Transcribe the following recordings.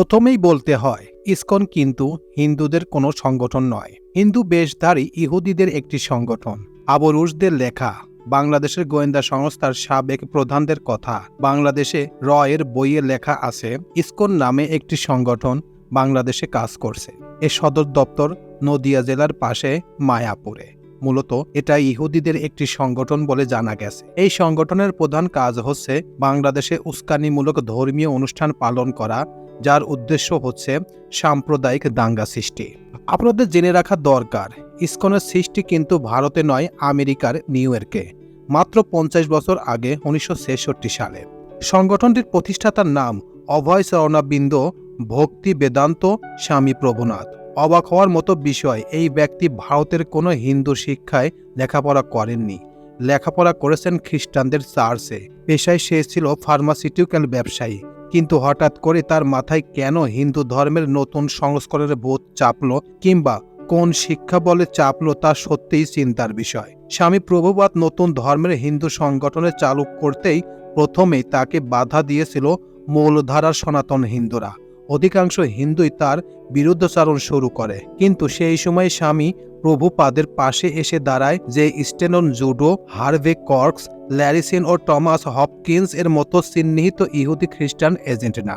প্রথমেই বলতে হয়, ইসকন কিন্তু হিন্দুদের কোনো সংগঠন নয়। হিন্দু বেশধারী ইহুদিদের একটি সংগঠন। আবরুশদের লেখা, বাংলাদেশের গোয়েন্দা সংস্থার সাবেক প্রধানদের কথা। বাংলাদেশে রয়ের বইয়ে লেখা আছে, ইসকন নামে একটি সংগঠন বাংলাদেশে কাজ করছে। এর সদর দপ্তর নদিয়া জেলার পাশে মায়াপুরে। মূলত এটা ইহুদিদের একটি সংগঠন বলে জানা গেছে। এই সংগঠনের প্রধান কাজ হচ্ছে বাংলাদেশে উস্কানিমূলক ধর্মীয় অনুষ্ঠান পালন করা যার উদ্দেশ্য হচ্ছে সাম্প্রদায়িক দাঙ্গা সৃষ্টি। আপনাদের জেনে রাখা দরকার, ইসকনের সৃষ্টি কিন্তু ভারতে নয়, আমেরিকার নিউ ইয়র্কে। মাত্র পঞ্চাশ বছর আগে উনিশশো ছেষট্টি সালে। সংগঠনটির প্রতিষ্ঠাতার নাম অভয় শরণাবিন্দ, ভক্তি বেদান্ত, স্বামী প্রভুনাথ। অবাক হওয়ার মতো বিষয়, এই ব্যক্তি ভারতের কোনো হিন্দু শিক্ষায় লেখাপড়া করেননি। লেখাপড়া করেছেন খ্রিস্টানদের চার্চে। পেশায় সে ছিল ফার্মাসিউটিক্যাল ব্যবসায়ী। কিন্তু হঠাৎ করে তার মাথায় কেন হিন্দু ধর্মের নতুন সংস্করণের বোধ চাপলো কিংবা কোন শিক্ষা বলে চাপলো তা সত্যিই চিন্তার বিষয়। স্বামী প্রভুবাদ নতুন ধর্মের হিন্দু সংগঠনে চালু করতেই প্রথমেই তাকে বাধা দিয়েছিল মূলধারার সনাতন হিন্দুরা। অধিকাংশ হিন্দুই তার বিরুদ্ধাচরণ শুরু করে। কিন্তু সেই সময় স্বামী প্রভুপাদের পাশে এসে দাঁড়ায় যে Stillson Judah, Harvey Cox, Larry Shinn ও টমাস হপকিন্স এর মতো চিহ্নিত ইহুদি খ্রিস্টান এজেন্ট না।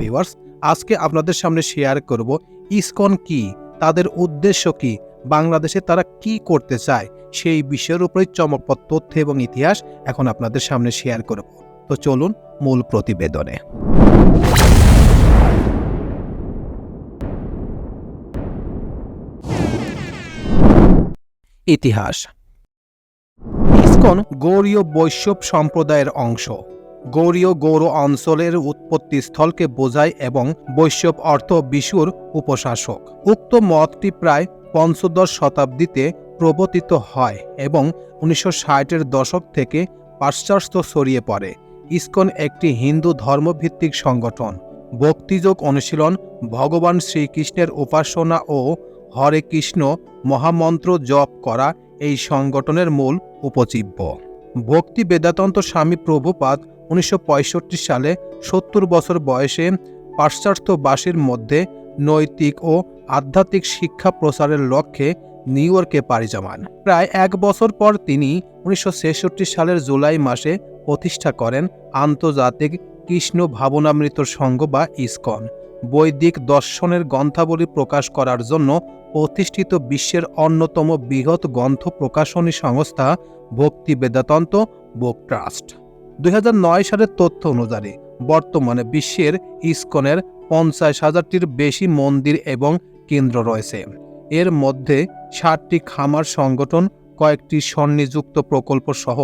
ভিউয়ার্স, আজকে আপনাদের সামনে শেয়ার করব ইসকন কি, তাদের উদ্দেশ্য কি, বাংলাদেশে তারা কি করতে চায়, সেই বিষয়ের উপরে চমকপ্রদ তথ্য এবং ইতিহাস এখন আপনাদের সামনে শেয়ার করব। তো চলুন মূল প্রতিবেদনে। ইতিহাস। ইসকন গৌরীয় বৈষ্ণব সম্প্রদায়ের অংশ। গৌরীয় গৌর অঞ্চলের উৎপত্তিস্থলকে বোঝায় এবং বৈষ্ণব অর্থ বিশুর উপশাসক। উক্ত মতটি প্রায় পঞ্চদশ শতাব্দীতে প্রবর্তিত হয় এবং উনিশশো ষাটের দশক থেকে পাশ্চাত্য ছড়িয়ে পড়ে। ইসকন একটি হিন্দু ধর্মভিত্তিক সংগঠন। ভক্তিযোগ অনুশীলন ভগবান শ্রীকৃষ্ণের উপাসনা ও হরে কৃষ্ণ, মহামন্ত্র জপ করা এই সংগঠনের মূল উপজীব্য। ভক্তি বেদান্ত স্বামী প্রভুপাদ উনিশশো পঁয়ষট্টি সালে সত্তর বছর বয়সে পাশ্চাত্যবাসীর মধ্যে নৈতিক ও আধ্যাত্মিক শিক্ষা প্রসারের লক্ষ্যে নিউ ইয়র্কে পাড়ি জমান। প্রায় এক বছর পর তিনি উনিশশো ছেষট্টি সালের জুলাই মাসে প্রতিষ্ঠা করেন আন্তর্জাতিক কৃষ্ণ ভাবনামৃত সংঘ বা ইসকন। বৈদিক দর্শনের গ্রন্থাবলী প্রকাশ করার জন্য প্রতিষ্ঠিত বিশ্বের অন্যতম বৃহৎ গ্রন্থ প্রকাশনী সংস্থা ভক্তি বেদান্ত বুক ট্রাস্ট দুই হাজার নয় সালের তথ্য অনুযায়ী, বর্তমানে বিশ্বের ইসকনের পঞ্চাশ হাজারটির বেশি মন্দির এবং কেন্দ্র রয়েছে। এর মধ্যে ষাটটি খামার সংগঠন, কয়েকটি স্বনিযুক্ত প্রকল্প সহ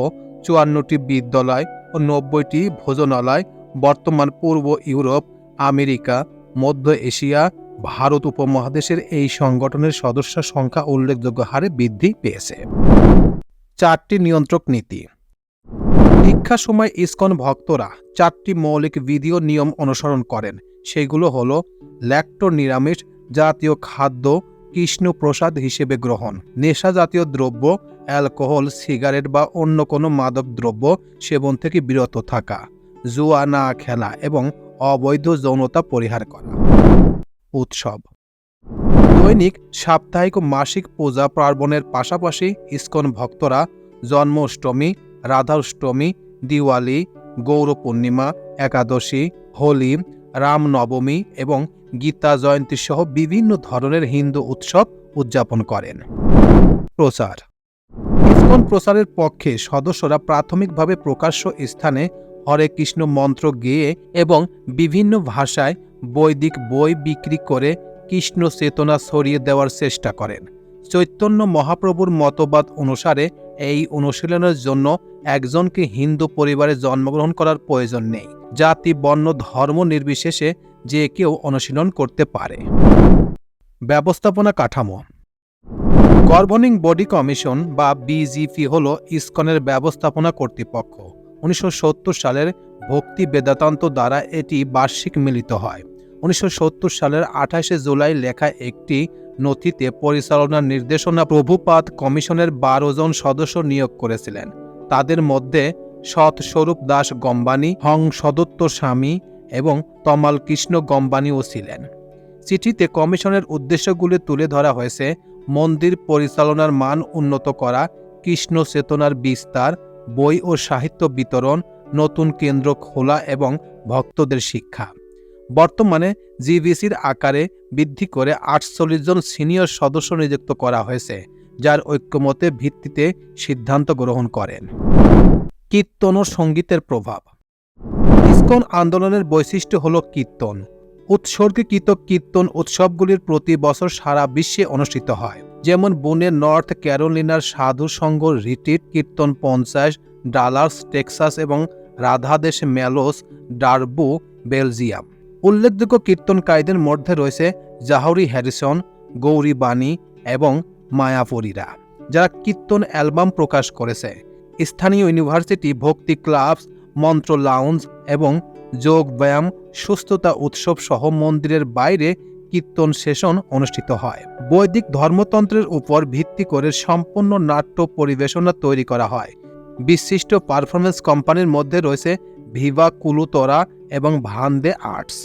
চুয়ান্নটি বিদ্যালয় ও নব্বইটি ভোজনালয়, বর্তমান পূর্ব ইউরোপ, আমেরিকা মধ্য এশিয়া, ভারত উপমহাদেশের এই সংগঠনের সদস্য সংখ্যা উল্লেখযোগ্য হারে বৃদ্ধি পেয়েছে। চারটি নিয়ন্ত্রক নীতি। দীক্ষা সময় ইসকন ভক্তরা চারটি মৌলিক বিধি ও নিয়ম অনুসরণ করেন। সেগুলো হল ল্যাক্টো নিরামিষ জাতীয় খাদ্য কৃষ্ণ প্রসাদ হিসেবে গ্রহণ, নেশা জাতীয় দ্রব্য, অ্যালকোহল, সিগারেট বা অন্য কোনো মাদক দ্রব্য সেবন থেকে বিরত থাকা, জুয়া না খেলা এবং অবৈধ যৌনতা পরিহার করা। উৎসব। দৈনিক, সাপ্তাহিক ও মাসিক পূজা পার্বণের পাশাপাশি ইস্কন ভক্তরা জন্মাষ্টমী, রাধাষ্টমী, দিওয়ালি, গৌর পূর্ণিমা, একাদশী, হোলি, রামনবমী এবং গীতা জয়ন্তী সহ বিভিন্ন ধরনের হিন্দু উৎসব উদযাপন করেন। প্রচার। ইস্কন প্রচারের পক্ষে সদস্যরা প্রাথমিকভাবে প্রকাশ্য স্থানে হরে কৃষ্ণ মন্ত্র গেয়ে এবং বিভিন্ন ভাষায় বৈদিক বই বিক্রি করে কৃষ্ণ চেতনা ছড়িয়ে দেওয়ার চেষ্টা করেন। চৈতন্য মহাপ্রভুর মতবাদ অনুসারে এই অনুশীলনের জন্য একজনকে হিন্দু পরিবারে জন্মগ্রহণ করার প্রয়োজন নেই। জাতি, বর্ণ, ধর্ম নির্বিশেষে যে কেউ অনুশীলন করতে পারে। ব্যবস্থাপনা কাঠামো। গভর্নিং বডি কমিশন বা বিজিপি হল ইসকনের ব্যবস্থাপনা কর্তৃপক্ষ। উনিশশো সত্তর সালের ভক্তি বেদান্ত দ্বারা এটি বার্ষিক মিলিত হয়। উনিশশো সত্তর সালের আঠাশে জুলাই লেখা একটি নথিতে পরিচালনার নির্দেশনা প্রভুপাত কমিশনের বারো জন সদস্য নিয়োগ করেছিলেন। তাদের মধ্যে সৎ স্বরূপ দাস গম্বানী, হং সদত্ত স্বামী এবং তমাল কৃষ্ণ গম্বানিও ছিলেন। চিঠিতে কমিশনের উদ্দেশ্যগুলি তুলে ধরা হয়েছে, মন্দির পরিচালনার মান উন্নত করা, কৃষ্ণ চেতনার বিস্তার বই ও সাহিত্য বিতরণ, নতুন কেন্দ্র খোলা এবং ভক্তদের শিক্ষা। বর্তমানে জিভিসির আকারে বৃদ্ধি করে আটচল্লিশ জন সিনিয়র সদস্য নিযুক্ত করা হয়েছে, যার ঐক্যমতে ভিত্তিতে সিদ্ধান্ত গ্রহণ করেন। কীর্তন ও সঙ্গীতের প্রভাব। ইস্কন আন্দোলনের বৈশিষ্ট্য হল কীর্তন। উৎসর্গীকৃত কীর্তন উৎসবগুলির প্রতি বছর সারা বিশ্বে অনুষ্ঠিত হয়। যেমন বুনের নর্থ ক্যারোলিনার সাধু সংঘ রিটিট কীর্তন পঞ্চাশ ডালার্স টেক্সাস এবং রাধাদেশ মেলোস ডারবু, বেলজিয়াম। উল্লেখযোগ্য কীর্তনকারীদের মধ্যে রয়েছে জাহরি হ্যারিসন, গৌরী বাণী এবং মায়াপুরীরা যারা কীর্তন অ্যালবাম প্রকাশ করেছে। স্থানীয় ইউনিভার্সিটি ভক্তি ক্লাবস, মন্ত্র লাউঞ্জ এবং যোগ ব্যায়াম, সুস্থতা উৎসব সহ মন্দিরের বাইরে কীর্তন সেশন অনুষ্ঠিত হয়। বৈদিক ধর্মতন্ত্রের উপর ভিত্তি করে সম্পূর্ণ নাট্য পরিবেশনা তৈরি করা হয়। বিশিষ্ট পারফরমেন্স কোম্পানির মধ্যে রয়েছে ভিভা, কুলুতরা এবং ভান্দে আর্টস।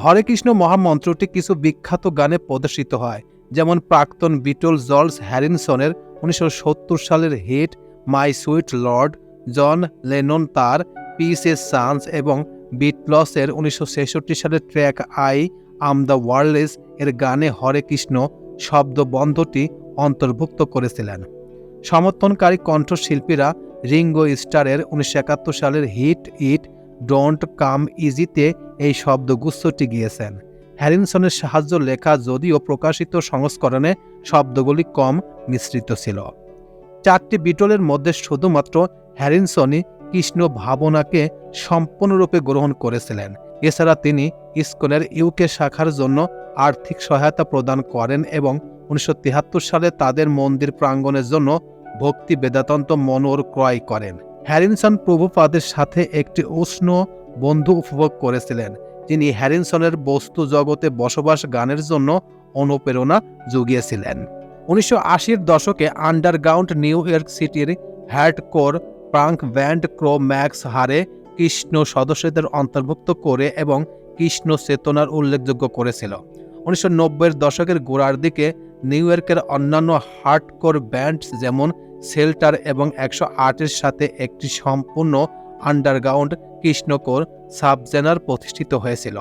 হরে কৃষ্ণ মহামন্ত্রটি কিছু বিখ্যাত গানে প্রদর্শিত হয়, যেমন প্রাক্তন বিটল জর্জ হ্যারিনসনের উনিশশো সত্তর সালের hit my sweet lord, John Lennon তার পিস এ সান্স এবং বিটলসের উনিশশো ছেষট্টি সালের track I am the world's এর গানে হরে কৃষ্ণ শব্দবন্ধটি অন্তর্ভুক্ত করেছিলেন। সমর্থনকারী কণ্ঠশিল্পীরা রিঙ্গো স্টারের উনিশশো একাত্তর সালের হিট ইট ডোন্ট কাম ইজিতে এই শব্দগুচ্ছটি গিয়েছেন। হ্যারিনসনের সাহায্য লেখা যদিও প্রকাশিত সংস্করণে শব্দগুলি কম মিশ্রিত ছিল। চারটি বিটলের মধ্যে শুধুমাত্র হ্যারিনসনই কৃষ্ণ ভাবনাকে সম্পূর্ণরূপে গ্রহণ করেছিলেন। এছাড়া তিনি ইস্কনের ইউকে শাখার জন্য আর্থিক সহায়তা প্রদান করেন এবং উনিশশো সালে তাদের মন্দির প্রাঙ্গণের জন্য ভক্তি বেদাতন্ত মনোর ক্রয় করেন। হ্যারিনসন প্রভুপাদের সাথে একটি উষ্ণ বন্ধু উপভোগ করেছিলেন, যিনি হ্যারিনসনের বস্তু জগতে বসবাস গানের জন্য অনুপ্রেরণা জুগিয়েছিলেন। উনিশশো আশির দশকে আন্ডারগ্রাউন্ড নিউ ইয়র্ক সিটির hardcore punk band Cro Mags Hare Krishna সদস্যদের অন্তর্ভুক্ত করে এবং কৃষ্ণ চেতনার উল্লেখযোগ্য করেছিল। উনিশশো নব্বইয়ের দশকের গোড়ার দিকে নিউ ইয়র্কের অন্যান্য হার্ডকোর ব্যান্ড যেমন সেল্টার এবং একশো আটের সাথে একটি সম্পূর্ণ আন্ডারগ্রাউন্ড কৃষ্ণকোর সাবজেনার প্রতিষ্ঠিত হয়েছিল।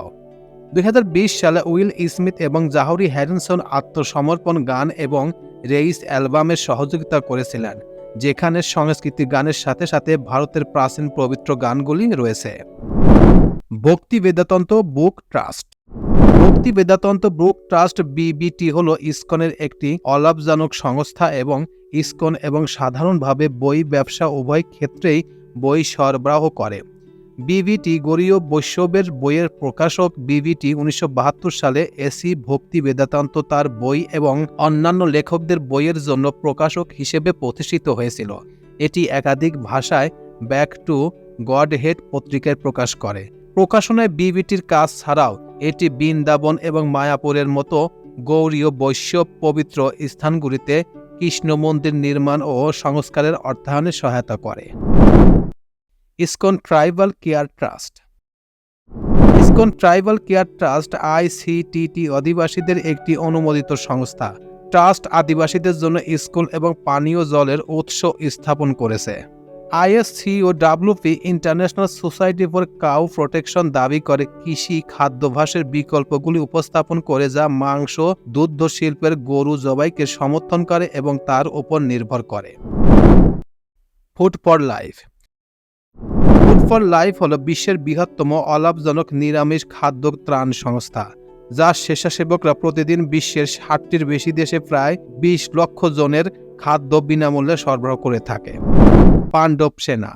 দুই হাজার বিশ সালে উইল স্মিথ এবং জাহরি হ্যারিনসন আত্মসমর্পণ গান এবং রেইস অ্যালবামের সহযোগিতা করেছিলেন, যেখানে সংস্কৃতি গানের সাথে সাথে ভারতের প্রাচীন পবিত্র গানগুলি রয়েছে। ভক্তি বেদাতন্ত বুক ট্রাস্ট। ভক্তি বেদাতন্ত বুক ট্রাস্ট বিবিটি হল ইসকনের একটি অলাভজনক সংস্থা এবং ইসকন এবং সাধারণভাবে বই ব্যবসা উভয় ক্ষেত্রেই বই সরবরাহ করে। বিবিটি গরীয় বৈষ্ণবের বইয়ের প্রকাশক বিবিটি উনিশশো বাহাত্তর সালে এসি ভক্তি বেদান্ত তার বই এবং অন্যান্য লেখকদের বইয়ের জন্য প্রকাশক হিসেবে প্রতিষ্ঠিত হয়েছিল। এটি একাধিক ভাষায় ব্যাক টু গড হেড পত্রিকায় প্রকাশ করে। প্রকাশনায় বিবিটির কাজ ছাড়াও এটি বৃন্দাবন এবং মায়াপুরের মতো গৌরীয় বৈষ্ণব পবিত্র স্থানগুলিতে কৃষ্ণ মন্দির নির্মাণ ও সংস্কারের অর্থায়নে সহায়তা করে। ISKCON tribal care trust. ISKCON tribal care trust ICTT আদিবাসীদের একটি অনুমোদিত সংস্থা। ট্রাস্ট আদিবাসীদের জন্য স্কুল এবং পানীয় জলের উৎস স্থাপন করেছে। ISCOWP international society for cow protection দাবি করে কৃষি খাদ্যাভ্যাসের বিকল্পগুলি উপস্থাপন করে যা মাংস, দুগ্ধ শিল্পের গরু জবাইকে সমর্থন করে এবং তার উপর নির্ভর করে। Food for life food for life হল বিশ্বের বৃহত্তম অলাভজনক নিরামিষ খাদ্য ত্রাণ সংস্থা, যা স্বেচ্ছাসেবকরা প্রতিদিন বিশ্বের ষাটটির বেশি দেশে প্রায় বিশ লক্ষ জনের খাদ্য বিনামূল্যে সরবরাহ করে থাকে। পাণ্ডব সেনা।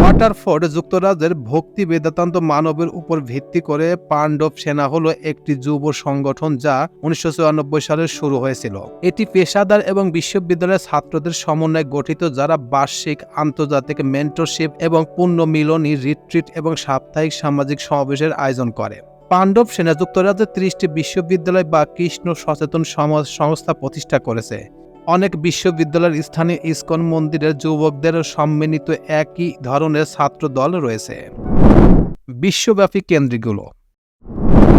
ওয়াটারফোর্ড যুক্তরাজ্যের ভক্তি বেদান্ত মানবের উপর ভিত্তি করে পাণ্ডব সেনা হল একটি যুব সংগঠন যা উনিশশো চুরানব্বই সালে শুরু হয়েছিল। এটি পেশাদার এবং বিশ্ববিদ্যালয়ের ছাত্রদের সমন্বয়ে গঠিত যারা বার্ষিক, আন্তর্জাতিক মেন্টরশিপ এবং পুণ্যমিলনী রিট্রিট এবং সাপ্তাহিক সামাজিক সমাবেশের আয়োজন করে। পাণ্ডব সেনা যুক্তরাজ্যের ত্রিশটি বিশ্ববিদ্যালয় বা কৃষ্ণ সচেতন সমাজ সংস্থা প্রতিষ্ঠা করেছে। অনেক বিশ্ববিদ্যালয়ের স্থানীয় ইস্কন মন্দিরের যুবকদের সম্মিলিত একই ধরনের ছাত্র দল রয়েছে। বিশ্বব্যাপী কেন্দ্রগুলো।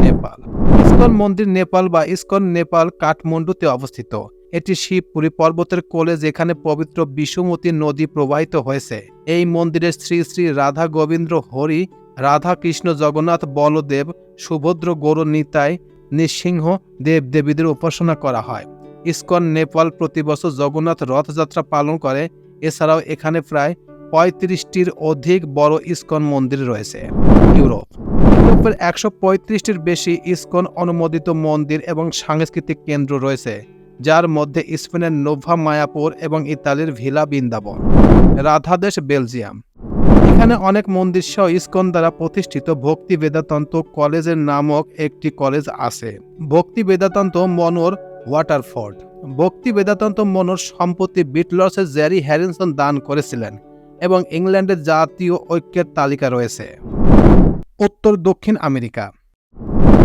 নেপাল। ইস্কন মন্দির নেপাল বা ইস্কন নেপাল কাঠমান্ডুতে অবস্থিত। এটি শিবপুরী পর্বতের কোলে যেখানে পবিত্র বিশ্বমতী নদী প্রবাহিত হয়েছে। এই মন্দিরে শ্রী শ্রী রাধা গোবিন্দ হরি, রাধা কৃষ্ণ জগন্নাথ বলদেব, সুভদ্র গৌর নৃসিংহ দেব দেবীদের উপাসনা করা হয়। ইস্কন, নেপাল প্রতি বছর জগন্নাথ রথযাত্রা পালন করে। এছাড়াও এখানে প্রায় পঁয়ত্রিশটির অধিক বড় ইস্কন মন্দির রয়েছে ইউরোপ। ইউরোপের একশো পঁয়ত্রিশটির বেশি ইস্কন অনুমোদিত মন্দির এবং সাংস্কৃতিক কেন্দ্র রয়েছে, যার মধ্যে স্পেনের নোভা মায়াপুর এবং ইতালির ভিলা বৃন্দাবন। রাধাদেশ, বেলজিয়াম। এখানে অনেক মন্দির সহ ইস্কন দ্বারা প্রতিষ্ঠিত ভক্তি বেদাতন্ত কলেজের নামক একটি কলেজ আছে। ভক্তি বেদাতন্ত মনোর ওয়াটারফোর্ড। ভক্তি বেদাতন্ত মনোর সম্পত্তি বিটলসের জ্যারি হ্যারিনসন দান করেছিলেন এবং ইংল্যান্ডের জাতীয় ঐক্যের তালিকা রয়েছে। উত্তর দক্ষিণ আমেরিকা।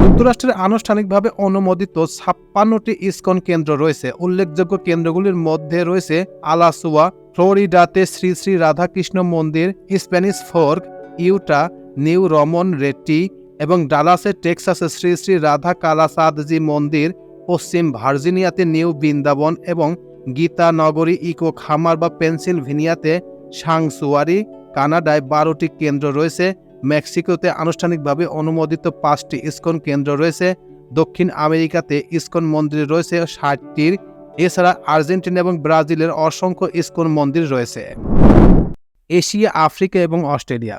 যুক্তরাষ্ট্রের আনুষ্ঠানিকভাবে অনুমোদিত ছাপ্পান্নটি ইস্কন কেন্দ্র রয়েছে। উল্লেখযোগ্য কেন্দ্রগুলির মধ্যে রয়েছে আলাসুয়া, ফ্লোরিডাতে শ্রী শ্রী রাধাকৃষ্ণ মন্দির, Spanish Fork, Utah, New Raman Reti এবং ডালাসে টেক্সাসে শ্রী শ্রী রাধা কালাসাদজি মন্দির পশ্চিম ভার্জিনিয়াতে নিউ বৃন্দাবন এবং গীতা নগরী ইকো খামার বা পেনসিলভেনিয়াতে সাংসুয়ারি, কানাডায় বারোটি কেন্দ্র রয়েছে। মেক্সিকোতে আনুষ্ঠানিকভাবে অনুমোদিত পাঁচটি ইস্কন কেন্দ্র রয়েছে। দক্ষিণ আমেরিকাতে ইস্কন মন্দির রয়েছে ষাটটির। এছাড়া আর্জেন্টিনা এবং ব্রাজিলের অসংখ্য ইস্কন মন্দির রয়েছে। এশিয়া, আফ্রিকা এবং অস্ট্রেলিয়া।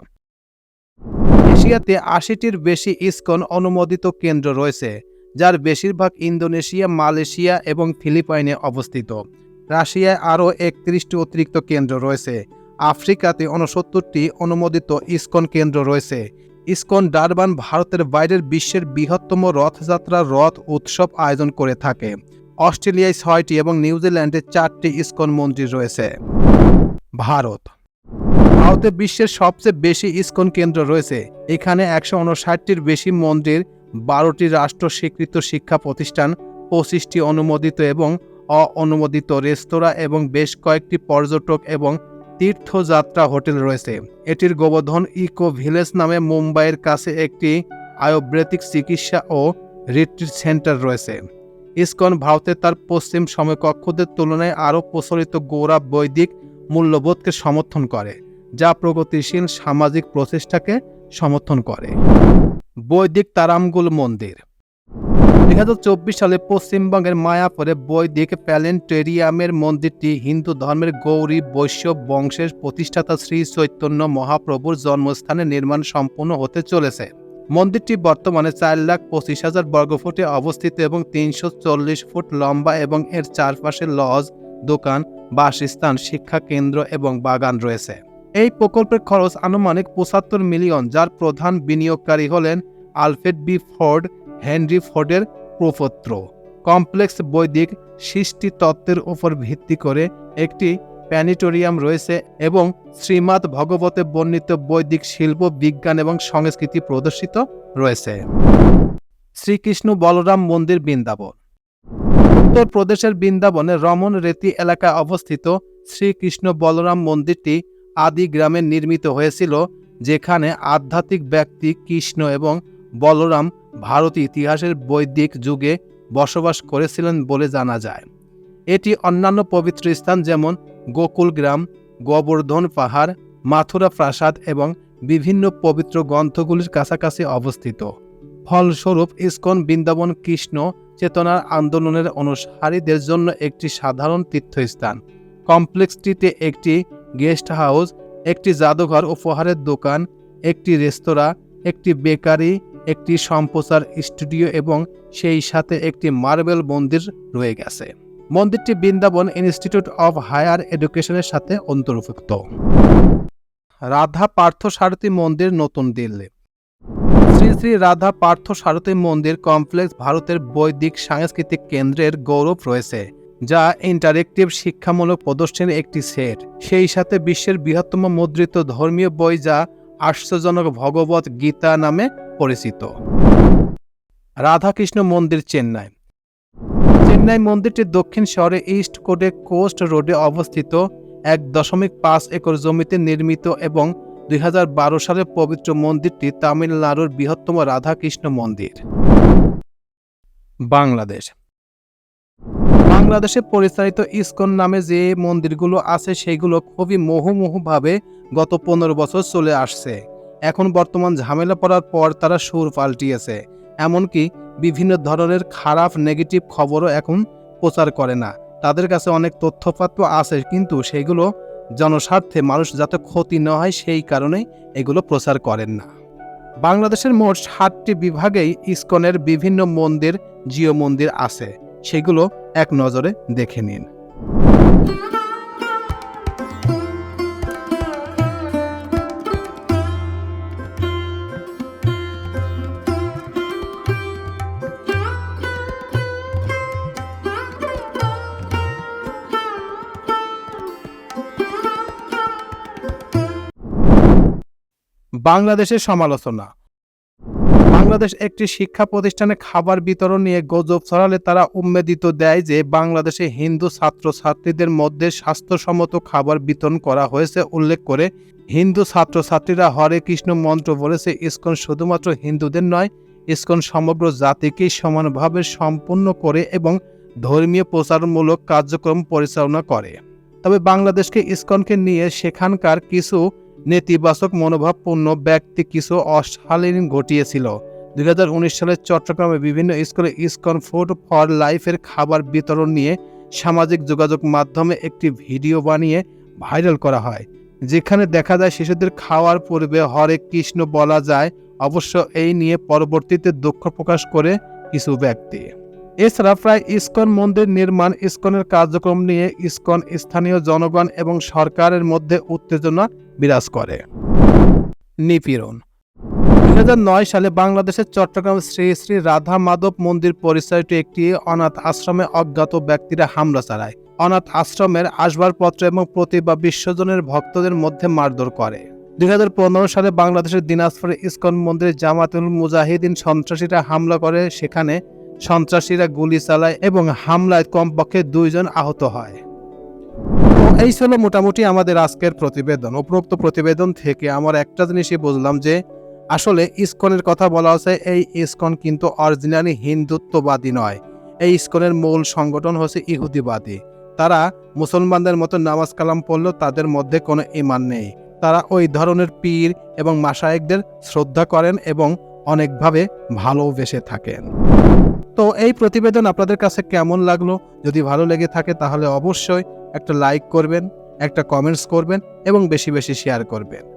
এশিয়াতে আশিটির বেশি ইস্কন অনুমোদিত কেন্দ্র রয়েছে। যার বেশিরভাগ ইন্দোনেশিয়া, মালয়েশিয়া এবং ফিলিপাইনে অবস্থিত। রাশিয়ায় আরও একত্রিশটি অতিরিক্ত কেন্দ্র রয়েছে। আফ্রিকাতে উনসত্তরটি অনুমোদিত ইস্কন কেন্দ্র রয়েছে। ইস্কন ডারবান ভারতের বাইরের বিশ্বের বৃহত্তম রথযাত্রা রথ উৎসব আয়োজন করে থাকে। অস্ট্রেলিয়ায় ছয়টি এবং নিউজিল্যান্ডে চারটি ইস্কন মন্দির রয়েছে। ভারত। ভারতে বিশ্বের সবচেয়ে বেশি ইস্কন কেন্দ্র রয়েছে। এখানে একশো উনষাটটির বেশি মন্দির বারোটি রাষ্ট্র স্বীকৃত শিক্ষা প্রতিষ্ঠান, পঁচিশটি অনুমোদিত এবং অ-অনুমোদিত রেস্তোরাঁ এবং বেশ কয়েকটি পর্যটক এবং তীর্থযাত্রা হোটেল রয়েছে। এটির গোবর্ধন ইকো ভিলেজ নামে মুম্বাইয়ের কাছে একটি আয়ুর্বেদিক চিকিৎসা ও রিট্রিট সেন্টার রয়েছে। ইসকন ভারতে তার পশ্চিম সমকক্ষদের তুলনায় আরও প্রচলিত গৌরব বৈদিক মূল্যবোধকে সমর্থন করে, যা প্রগতিশীল সামাজিক প্রচেষ্টাকে সমর্থন করে। বৈদিক তারামগুল মন্দির। দুই হাজার চব্বিশ সালে পশ্চিমবঙ্গের মায়াপুরে বৈদিক প্যালেন্টেরিয়ামের মন্দিরটি হিন্দু ধর্মের গৌরী বৈষ্ণব বংশের প্রতিষ্ঠাতা শ্রী চৈতন্য মহাপ্রভুর জন্মস্থানে নির্মাণ সম্পূর্ণ হতে চলেছে। মন্দিরটি বর্তমানে চার লাখ পঁচিশ হাজার বর্গফুটে অবস্থিত এবং তিনশো চল্লিশ ফুট লম্বা এবং এর চারপাশে লজ, দোকান, বাসস্থান, শিক্ষা কেন্দ্র এবং বাগান রয়েছে। এই প্রকল্পের খরচ আনুমানিক পঁচাত্তর মিলিয়ন, যার প্রধান বিনিয়োগকারী হলেন আলফ্রেড বি ফোর্ড, হেনরি ফোর্ডের প্রপত্র। কমপ্লেক্স বৈদিক সৃষ্টি তত্ত্বের উপর ভিত্তি করে একটি প্যানিটোরিয়াম রয়েছে এবং শ্রীমাদ ভগবতে বর্ণিত বৈদিক শিল্প, বিজ্ঞান এবং সংস্কৃতি প্রদর্শিত রয়েছে। শ্রীকৃষ্ণ বলরাম মন্দির বৃন্দাবন। উত্তরপ্রদেশের বৃন্দাবনে রমন রেতি এলাকায় অবস্থিত শ্রীকৃষ্ণ বলরাম মন্দিরটি আদি গ্রামে নির্মিত হয়েছিল, যেখানে আধ্যাত্মিক ব্যক্তি কৃষ্ণ এবং বলরাম ভারতীয় ইতিহাসের বৈদিক যুগে বসবাস করেছিলেন বলে জানা যায়। এটি অন্যান্য পবিত্র স্থান যেমন গোকুল গ্রাম, গোবর্ধন পাহাড়, মাথুরা প্রাসাদ এবং বিভিন্ন পবিত্র গ্রন্থগুলির কাছাকাছি অবস্থিত। ফলস্বরূপ, ইস্কন বৃন্দাবন কৃষ্ণ চেতনার আন্দোলনের অনুসারীদের জন্য একটি সাধারণ তীর্থস্থান। কমপ্লেক্সটিতে একটি গেস্ট হাউস, একটি জাদুঘর উপহারের দোকান, একটি রেস্তোরাঁ, একটি বেকারি, একটি সম্প্রচার স্টুডিও এবং সেই সাথে একটি মার্বেল মন্দির রয়ে গেছে। মন্দিরটি বৃন্দাবন ইনস্টিটিউট অফ হায়ার এডুকেশনের সাথে অন্তর্ভুক্ত। রাধা পার্থ সারথী মন্দির নতুন দিল্লি। শ্রী শ্রী রাধা পার্থ সারথী মন্দির কমপ্লেক্স ভারতের বৈদিক সাংস্কৃতিক কেন্দ্রের গৌরব রয়েছে। যা ইন্টারেক্টিভ শিক্ষামূলক প্রদর্শনীর একটি সেট। সেই সাথে বিশ্বের বৃহত্তম মুদ্রিত ধর্মীয় বই যা আশ্চর্যজনক ভগবত গীতা নামে পরিচিত। রাধাকৃষ্ণ মন্দির চেন্নাই। চেন্নাই মন্দিরটি দক্ষিণ শহরে ইস্ট কোডে কোস্ট রোডে অবস্থিত। এক দশমিক পাঁচ একর জমিতে নির্মিত এবং দুই সালে পবিত্র মন্দিরটি তামিলনাড়ুর বৃহত্তম রাধাকৃষ্ণ মন্দির। বাংলাদেশ। বাংলাদেশে পরিচালিত ইসকন নামে যে মন্দিরগুলো আছে সেগুলো খুবই মোহমোহভাবে গত পনেরো বছর চলে আসছে। এখন বর্তমান ঝামেলা পড়ার পর তারা সুর পাল্টিয়েছে। এমনকি বিভিন্ন ধরনের খারাপ নেগেটিভ খবরও এখন প্রচার করে না। তাদের কাছে অনেক তথ্যপাত্র আছে, কিন্তু সেগুলো জনস্বার্থে মানুষ যাতে ক্ষতি না হয় সেই কারণে এগুলো প্রচার করেন না। বাংলাদেশের মোট ষাটটি বিভাগেই ইসকনের বিভিন্ন মন্দির, জিও মন্দির আছে। সেগুলো এক নজরে দেখে নিন। বাংলাদেশের সমালোচনা। বাংলাদেশ একটি শিক্ষা প্রতিষ্ঠানে খাবার বিতরণ নিয়ে গজব ছড়ালে তারা উম্মেদিত দেয় যে বাংলাদেশে হিন্দু ছাত্রছাত্রীদের মধ্যে স্বাস্থ্যসম্মত খাবার বিতরণ করা হয়েছে উল্লেখ করে। হিন্দু ছাত্রছাত্রীরা হরে কৃষ্ণ মন্ত্র বলেছে, ইসকন শুধুমাত্র হিন্দুদের নয়, ইসকন সমগ্র জাতিকেই সমানভাবে সম্পূর্ণ করে এবং ধর্মীয় প্রচারমূলক কার্যক্রম পরিচালনা করে। তবে বাংলাদেশকে ইসকনকে নিয়ে সেখানকার কিছু নেতিবাচক মনোভাবপূর্ণ ব্যক্তি কিছু অশালীন ঘটিয়েছিল। দুই সালে চট্টগ্রামে বিভিন্ন স্কুলে ইসকন ফুড ফর লাইফের খাবার বিতরণ নিয়ে সামাজিক যোগাযোগ মাধ্যমে একটি ভিডিও বানিয়ে ভাইরাল করা হয়। যেখানে দেখা যায় শিশুদের খাওয়ার পূর্বে হরে কৃষ্ণ বলা যায়, অবশ্য এই নিয়ে পরবর্তীতে দুঃখ প্রকাশ করে কিছু ব্যক্তি। এছাড়া প্রায় ইসকন মন্দির নির্মাণ, ইসকনের কার্যক্রম নিয়ে ইসকন স্থানীয় জনগণ এবং সরকারের মধ্যে উত্তেজনা বিরাজ করে। নিপীড়ন দুই হাজার নয় সালে বাংলাদেশের চট্টগ্রাম শ্রী শ্রী রাধা মাধব মন্দির পরিচালিত একটি অনাথ আশ্রমে অজ্ঞাত ব্যক্তিরা হামলা চালায়। অনাথ আশ্রমের আসবাবপত্র এবং প্রতিভা বিশ্বজনের ভক্তদের মধ্যে মারধর করে। দুই হাজার পনেরো সালে বাংলাদেশের দিনাজপুরে ইসকন মন্দিরে জামাতুল মুজাহিদিন সন্ত্রাসীরা হামলা করে। সেখানে সন্ত্রাসীরা গুলি চালায় এবং হামলায় কমপক্ষে দুইজন আহত হয়। এই ছিল মোটামুটি আমাদের আজকের প্রতিবেদন। উপরোক্ত প্রতিবেদন থেকে আমার একটা জিনিসই বুঝলাম যে আসলে ইস্কনের কথা বলা হচ্ছে এই ইস্কন কিন্তু অরিজিনালি হিন্দুত্ববাদী নয়। এই ইসকনের মূল সংগঠন হচ্ছে ইহুদিবাদী। তারা মুসলমানদের মতো নামাজ কালাম পড়লেও তাদের মধ্যে কোনো ইমান নেই। তারা ওই ধরনের পীর এবং মাসায়েকদের শ্রদ্ধা করেন এবং অনেকভাবে ভালোবেসে থাকেন। তো এই প্রতিবেদন আপনাদের কাছে কেমন লাগল? যদি ভালো লেগে থাকে তাহলে অবশ্যই একটা লাইক করবেন, একটা কমেন্টস করবেন এবং বেশি বেশি শেয়ার করবেন।